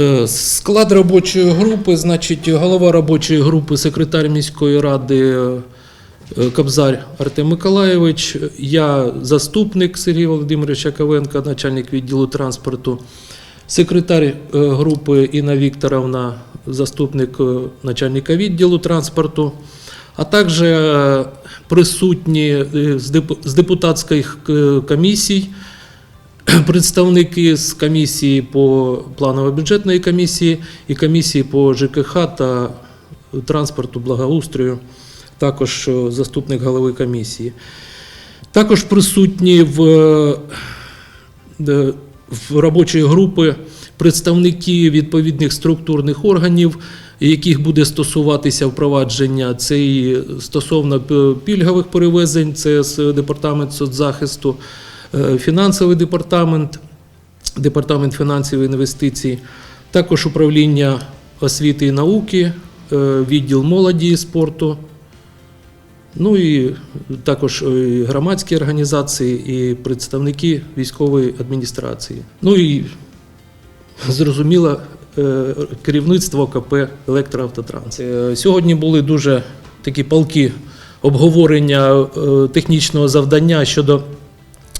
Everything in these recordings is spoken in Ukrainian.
Е, Склад робочої групи, значить, голова робочої групи, секретар міської ради е, Кобзар Артем Миколаєвич, я заступник Сергій Володимирович Яковенко, начальник відділу транспорту, секретар е, групи Інна Вікторовна, заступник е, начальника відділу транспорту, а також е, присутні е, з депутатських е, комісій представники з комісії по планово-бюджетної комісії і комісії по ЖКХ та транспорту благоустрою, також е, заступник голови комісії. Також присутні в, е, в робочої групи представники відповідних структурних органів, яких буде стосуватися впровадження. Це і стосовно пільгових перевезень, це з департамент соцзахисту, е, фінансовий департамент, департамент фінансів і інвестицій, також управління освіти і науки, е, відділ молоді і спорту. Ну і також е, громадські організації і представники військової адміністрації. Ну і зрозуміло, е, керівництво КП Електроавтотранс. Е, Сьогодні були дуже такі палки обговорення е, технічного завдання щодо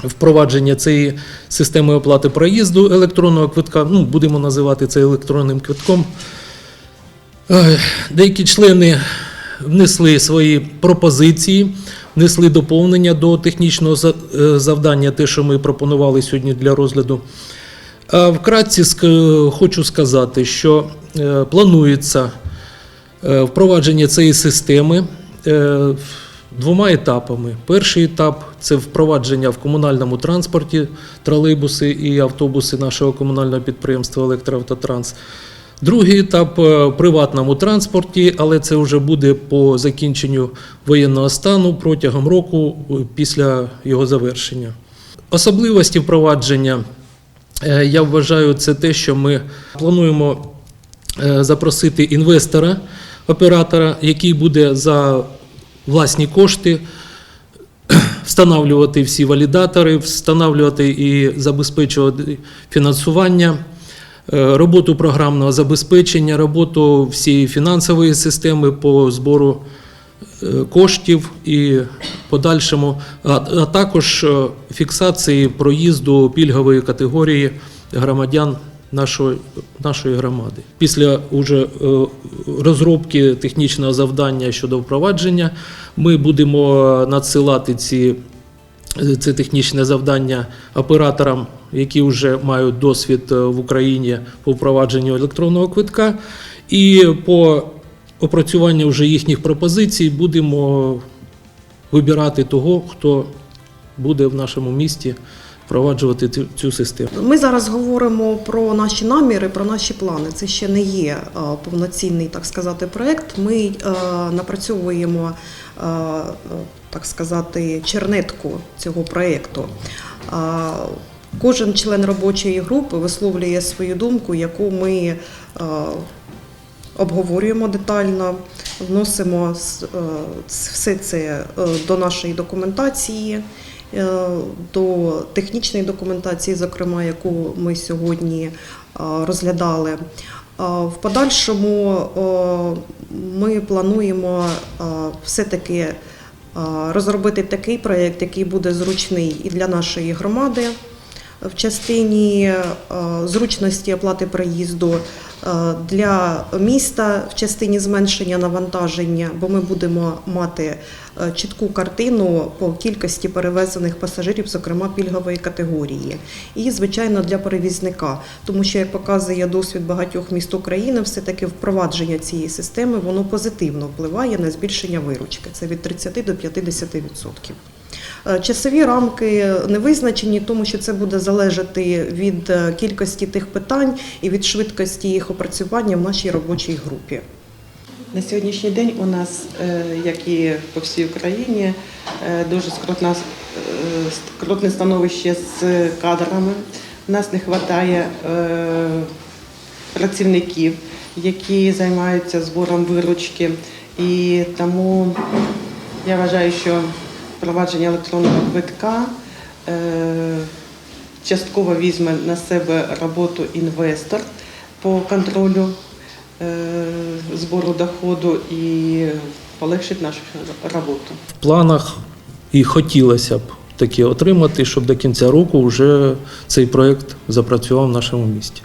впровадження цієї системи оплати проїзду електронного квитка. Ну, будемо називати це електронним квитком. Деякі члени внесли свої пропозиції, внесли доповнення до технічного е, завдання, те, що ми пропонували сьогодні для розгляду. А вкратці хочу сказати, що е, планується е, впровадження цієї системи двома етапами. Перший етап це впровадження в комунальному транспорті, тролейбуси і автобуси нашого комунального підприємства Електроавтотранс. Другий етап е, приватному транспорті, але це вже буде по закінченню воєнного стану протягом року е, після його завершення. Особливості впровадження Е, Я вважаю, це те, що ми плануємо запросити інвестора, оператора, який буде за власні кошти встановлювати всі валідатори, встановлювати і забезпечувати фінансування, е, роботу програмного забезпечення, роботу всієї фінансової системи по збору е, коштів і подальшому, а, також е, фіксації проїзду пільгової категорії громадян нашої, нашої громади. Після уже е, розробки технічного завдання щодо впровадження ми будемо надсилати ці це технічне завдання операторам, які вже мають досвід е, в Україні по впровадженню електронного квитка. І по опрацюванню вже їхніх пропозицій будемо вибирати того, хто буде в нашому місті впроваджувати цю- систему. Ми зараз говоримо про наші наміри, про наші плани. Це ще не є е, повноцінний, так сказати, проект. Ми е, напрацьовуємо, е, так сказати, чернетку цього проєкту. Кожен член робочої групи висловлює свою думку, яку ми обговорюємо детально, вносимо все це до нашої документації, до технічної документації, зокрема, яку ми сьогодні е, розглядали. В подальшому е, ми плануємо е, все-таки е, розробити такий проєкт, який буде зручний і для нашої громади в частині е, зручності оплати проїзду е, для міста в частині зменшення навантаження, бо ми будемо мати е, чітку картину по кількості перевезених пасажирів, зокрема пільгової категорії, і звичайно для перевізника, тому що як показує досвід багатьох міст України, все таки впровадження цієї системи воно позитивно впливає на збільшення виручки. Це від 30 до 50%. Е, Часові рамки не визначені, тому що це буде залежати від е, кількості тих питань і від швидкості їх опрацювання в нашій робочій групі. На сьогоднішній день у нас, е, як і по всій Україні, дуже скрутна, скрутне становище з кадрами. У нас не вистачає працівників, які займаються збором виручки. І тому я вважаю, що впровадження електронного квитка е, частково візьме на себе роботу інвестор. по контролю е, збору доходу і полегшить нашу роботу. В планах і хотілося б таке отримати, щоб до кінця року вже цей проєкт запрацював в нашому місті.